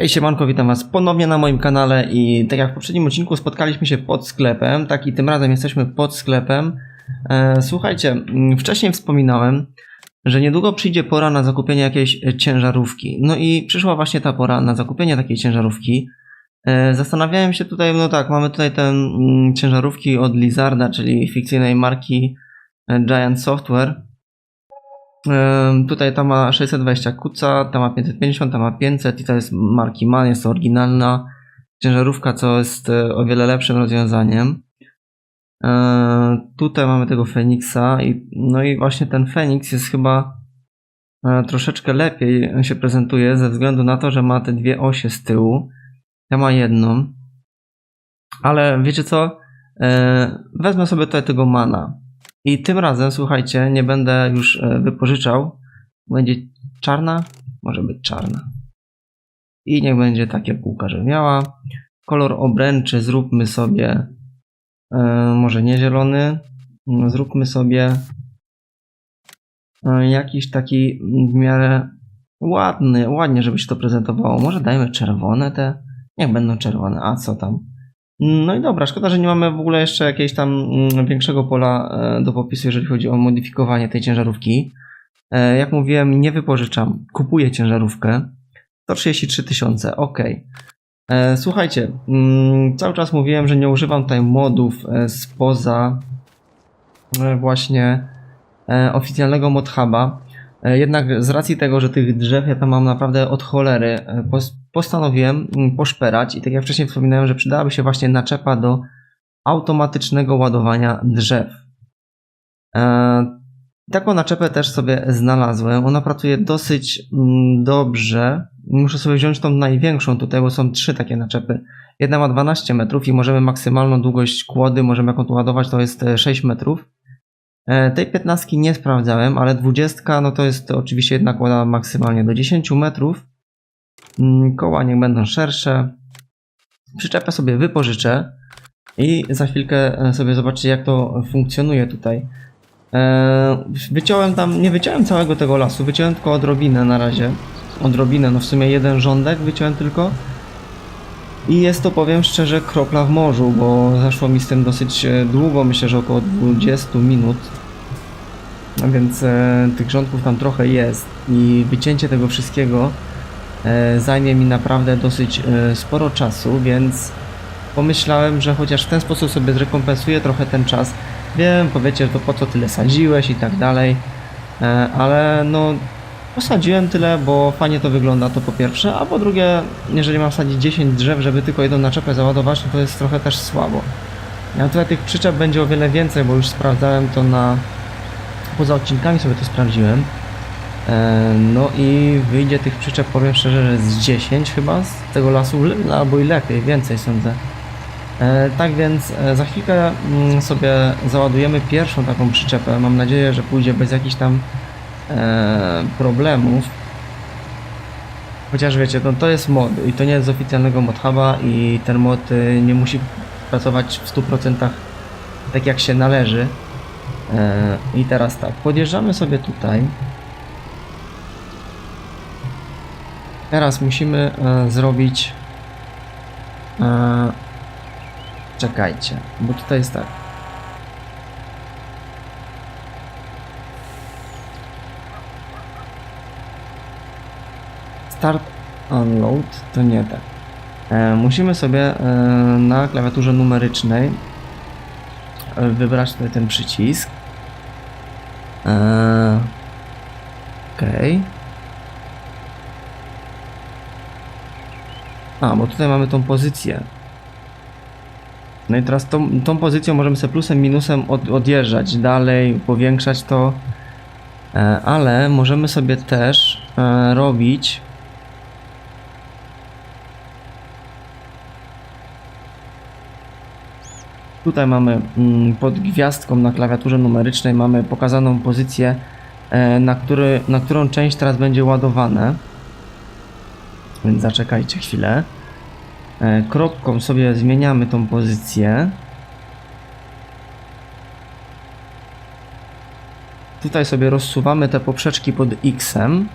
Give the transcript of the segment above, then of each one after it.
Hej siemanko, witam was ponownie na moim kanale i tak jak w poprzednim odcinku spotkaliśmy się pod sklepem, tak i tym razem jesteśmy pod sklepem. E, słuchajcie, mm, wcześniej wspominałem, że niedługo przyjdzie pora na zakupienie jakiejś ciężarówki. No i przyszła właśnie ta pora na zakupienie takiej ciężarówki. E, zastanawiałem się tutaj, no tak, mamy tutaj te mm, ciężarówki od Lizarda, czyli fikcyjnej marki e, Giant Software. Tutaj ta ma 620 kuca, ta ma 550, ta ma 500 i to jest marki MAN, jest to oryginalna ciężarówka, co jest e, o wiele lepszym rozwiązaniem. Yy, Tutaj mamy tego Feniksa i no i właśnie ten Feniks jest chyba e, troszeczkę lepiej się prezentuje ze względu na to, że ma te dwie osie z tyłu. Ja ma jedną. Ale wiecie co? E, Wezmę sobie tutaj tego mana. I tym razem, słuchajcie, nie będę już e, wypożyczał. Będzie czarna? Może być czarna. I niech będzie tak, jak kółka, że miała. Kolor obręczy zróbmy sobie e, może nie zielony. Mm, Zróbmy sobie e, jakiś taki w miarę ładny, ładnie, żeby się to prezentowało. Może dajmy czerwone te. Niech będą czerwone, a co tam? No i dobra, szkoda, że nie mamy w ogóle jeszcze jakiegoś tam mm, większego pola e, do popisu, jeżeli chodzi o modyfikowanie tej ciężarówki. E, Jak mówiłem, nie wypożyczam, kupuję ciężarówkę. 133 tysiące, ok. E, Słuchajcie, mm, cały czas mówiłem, że nie używam tutaj modów spoza właśnie oficjalnego modhuba. Jednak z racji tego, że tych drzew ja tam mam naprawdę od cholery, postanowiłem mm, poszperać i tak jak wcześniej wspominałem, że przydałaby się właśnie naczepa do automatycznego ładowania drzew. E, Taką naczepę też sobie znalazłem. Ona pracuje dosyć mm, dobrze. Muszę sobie wziąć tą największą tutaj, bo są trzy takie naczepy. Jedna ma 12 metrów i możemy maksymalną długość kłody, możemy jaką tu ładować, to jest e, 6 metrów. E, Tej 15 nie sprawdzałem, ale 20 no to jest oczywiście jedna kłada maksymalnie do 10 metrów. Mm, Koła niech będą szersze. Przyczepę sobie wypożyczę i za chwilkę e, sobie zobaczycie jak to funkcjonuje tutaj. E, Wyciąłem tam, nie wyciąłem całego tego lasu, wyciąłem tylko odrobinę na razie. Odrobinę, no w sumie jeden rządek wyciąłem tylko. I jest to, powiem szczerze, kropla w morzu, bo zaszło mi z tym dosyć e, długo, myślę, że około 20 minut. A więc e, tych rządków tam trochę jest i wycięcie tego wszystkiego zajmie mi naprawdę dosyć e, sporo czasu, więc pomyślałem, że chociaż w ten sposób sobie zrekompensuję trochę ten czas. Wiem, powiecie, że to po co tyle sadziłeś i tak dalej, e, ale no posadziłem tyle, bo fajnie to wygląda, to po pierwsze, a po drugie, jeżeli mam sadzić 10 drzew, żeby tylko jedną naczepę załadować, no to jest trochę też słabo. Ja tutaj tych przyczep będzie o wiele więcej, bo już sprawdzałem to na... Poza odcinkami sobie to sprawdziłem. E, No i wyjdzie tych przyczep, powiem szczerze, że z 10 chyba z tego lasu, albo i lepiej, więcej sądzę. E, Tak więc e, za chwilkę mm, sobie załadujemy pierwszą taką przyczepę. Mam nadzieję, że pójdzie bez jakichś tam problemów. Chociaż wiecie, no to jest mod i to nie jest z oficjalnego modhuba i ten mod y, nie musi pracować w 100% tak jak się należy. I teraz tak, podjeżdżamy sobie tutaj. Teraz musimy e, zrobić. E, czekajcie, bo tutaj jest tak. Start Unload to nie tak. E, musimy sobie e, na klawiaturze numerycznej e, wybrać ten przycisk. E, Okej. A, bo tutaj mamy tą pozycję. No i teraz tą, tą pozycją możemy sobie plusem, minusem od, odjeżdżać dalej, powiększać to. E, ale możemy sobie też e, robić Tutaj mamy mm, pod gwiazdką na klawiaturze numerycznej mamy pokazaną pozycję, e, na, który, na którą część teraz będzie ładowane. Więc zaczekajcie chwilę. E, kropką sobie zmieniamy tą pozycję. Tutaj sobie rozsuwamy te poprzeczki pod X-em.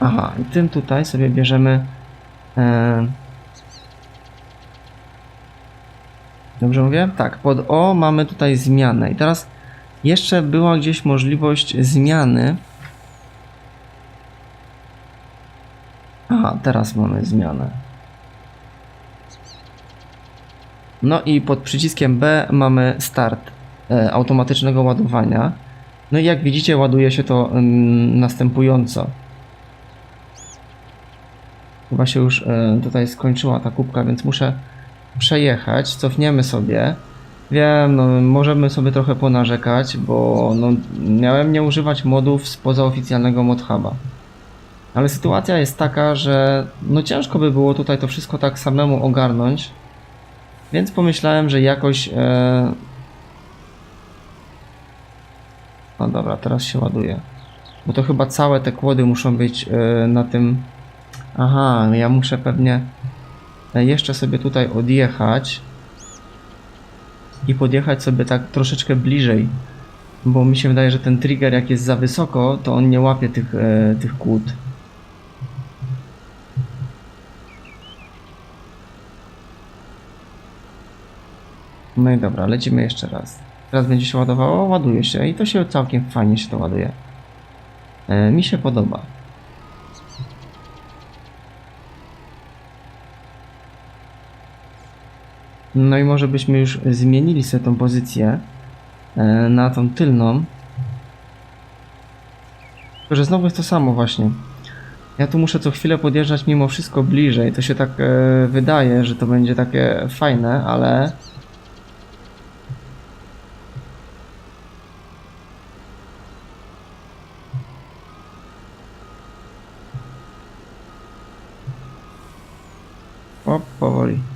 Aha, i tym tutaj sobie bierzemy e, Dobrze mówię? Tak, pod O mamy tutaj zmianę. I teraz jeszcze była gdzieś możliwość zmiany. Aha, teraz mamy zmianę. No i pod przyciskiem B mamy start e, automatycznego ładowania. No i jak widzicie, ładuje się to ym, następująco. Chyba się już e, tutaj skończyła ta kubka, więc muszę przejechać. Cofniemy sobie. Wiem, no, możemy sobie trochę ponarzekać, bo no, miałem nie używać modów spoza oficjalnego modhuba. Ale sytuacja jest taka, że no ciężko by było tutaj to wszystko tak samemu ogarnąć. Więc pomyślałem, że jakoś. E... No dobra, teraz się ładuje. Bo to chyba całe te kłody muszą być e, na tym. Aha, ja muszę pewnie jeszcze sobie tutaj odjechać i podjechać sobie tak troszeczkę bliżej. Bo mi się wydaje, że ten trigger jak jest za wysoko, to on nie łapie tych, e, tych kłód. No i dobra, lecimy jeszcze raz. Teraz będzie się ładowało, ładuje się i to się całkiem fajnie się to ładuje. E, mi się podoba. No i może byśmy już zmienili sobie tą pozycję e, na tą tylną. Tylko, że znowu jest to samo właśnie. Ja tu muszę co chwilę podjeżdżać mimo wszystko bliżej. To się tak e, wydaje, że to będzie takie fajne, ale... O, powoli.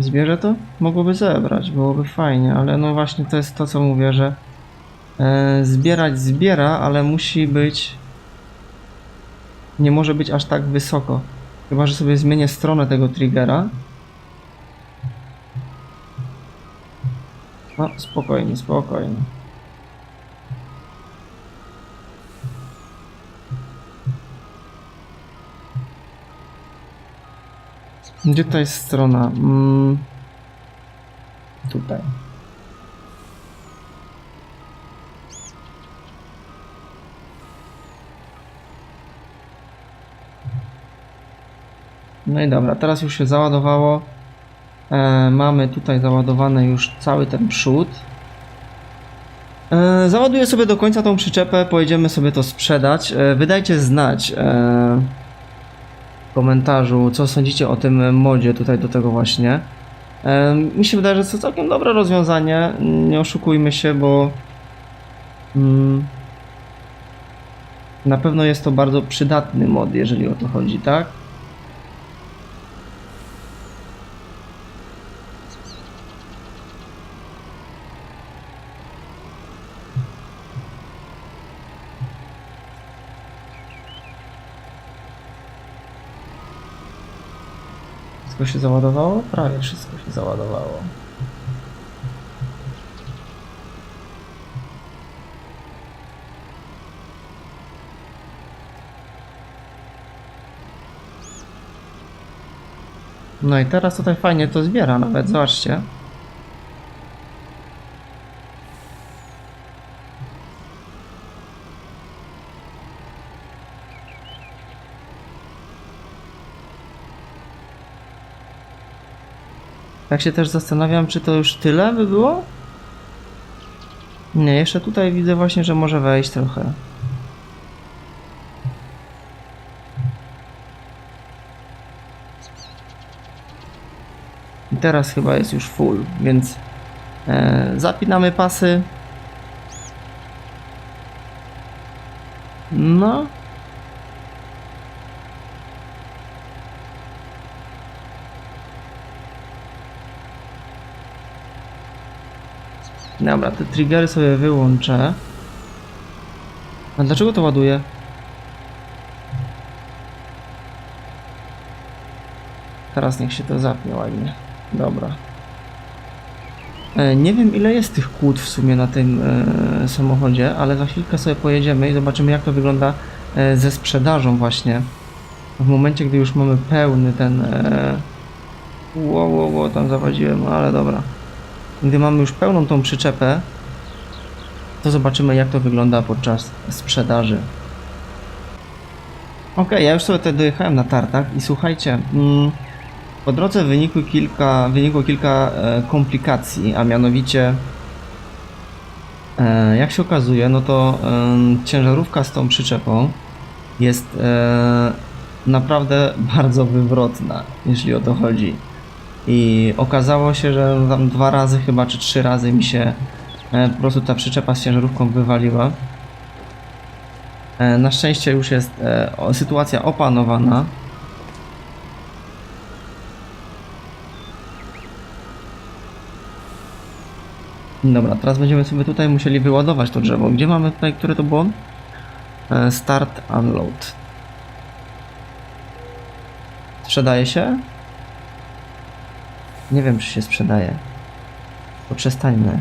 Zbierze to? Mogłoby zebrać, byłoby fajnie, ale no właśnie to jest to, co mówię, że e, zbierać zbiera, ale musi być. Nie może być aż tak wysoko. Chyba, że sobie zmienię stronę tego triggera. No, spokojnie, spokojnie. Gdzie to jest strona? Mm, tutaj. No i dobra, teraz już się załadowało. E, mamy tutaj załadowany już cały ten przód. E, załaduję sobie do końca tą przyczepę, pojedziemy sobie to sprzedać. E, wydajcie znać. E, komentarzu, co sądzicie o tym modzie tutaj do tego właśnie. Mi się wydaje, że to całkiem dobre rozwiązanie. Nie oszukujmy się, bo mm, na pewno jest to bardzo przydatny mod, jeżeli o to chodzi, tak? Wszystko się załadowało? Prawie wszystko się załadowało. No i teraz tutaj fajnie to zbiera nawet, zobaczcie. Tak się też zastanawiam, czy to już tyle by było? Nie, jeszcze tutaj widzę właśnie, że może wejść trochę. I teraz chyba jest już full, więc e, zapinamy pasy. No. Dobra, te triggery sobie wyłączę. A dlaczego to ładuje? Teraz niech się to zapnie ładnie. Dobra. E, Nie wiem ile jest tych kłód w sumie na tym e, samochodzie, ale za chwilkę sobie pojedziemy i zobaczymy jak to wygląda e, ze sprzedażą właśnie. W momencie, gdy już mamy pełny ten... E... Ło, ło, tam zawadziłem, ale dobra. Gdy mamy już pełną tą przyczepę, to zobaczymy jak to wygląda podczas sprzedaży. Okej, ja już sobie tutaj dojechałem na tartak i słuchajcie, mm, po drodze wynikły kilka, wynikło kilka e, komplikacji, a mianowicie e, jak się okazuje, no to e, ciężarówka z tą przyczepą jest e, naprawdę bardzo wywrotna, jeśli o to chodzi. I okazało się, że tam dwa razy chyba, czy trzy razy mi się e, po prostu ta przyczepa z ciężarówką wywaliła. E, Na szczęście już jest e, sytuacja opanowana. Dobra, teraz będziemy sobie tutaj musieli wyładować to drzewo. Gdzie mamy tutaj, które to było? Start, unload. Sprzedaje się? Nie wiem, czy się sprzedaje. Poprzestańmy.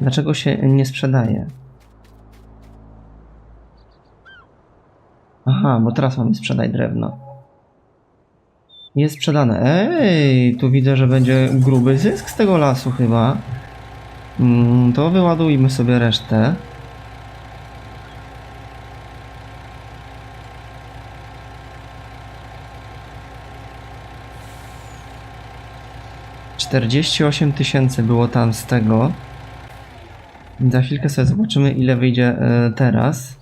Dlaczego się nie sprzedaje? Aha, bo teraz mamy sprzedaj drewno. Jest sprzedane. Ej, tu widzę, że będzie gruby zysk z tego lasu chyba. Mm, to wyładujmy sobie resztę. Czterdzieści osiem tysięcy było tam z tego. Za chwilkę sobie zobaczymy ile wyjdzie e, teraz.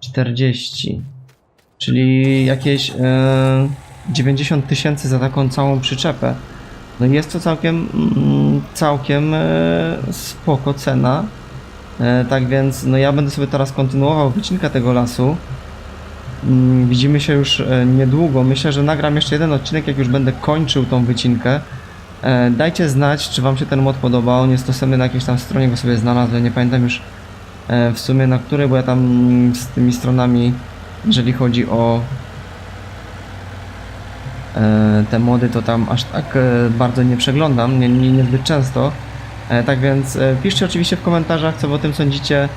40. Czyli jakieś e, 90 tysięcy za taką całą przyczepę. No jest to całkiem, mm, całkiem e, spoko cena. E, tak więc, no ja będę sobie teraz kontynuował wycinkę tego lasu. Mm, Widzimy się już e, niedługo. Myślę, że nagram jeszcze jeden odcinek, jak już będę kończył tą wycinkę. E, Dajcie znać, czy Wam się ten mod podoba. On jest dostępny na jakiejś tam stronie, go sobie znalazłem. Nie pamiętam już e, w sumie na której, bo ja tam mm, z tymi stronami, jeżeli chodzi o te mody, to tam aż tak bardzo nie przeglądam, nie, nie, niezbyt często. Tak więc piszcie oczywiście w komentarzach, co wy o tym sądzicie.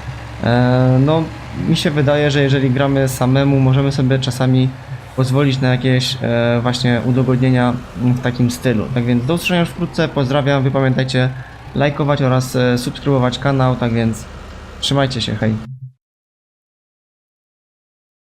No, mi się wydaje, że jeżeli gramy samemu, możemy sobie czasami pozwolić na jakieś e, właśnie udogodnienia w takim stylu. Tak więc do usłyszenia już wkrótce, pozdrawiam, wy pamiętajcie lajkować oraz e, subskrybować kanał, tak więc trzymajcie się, hej.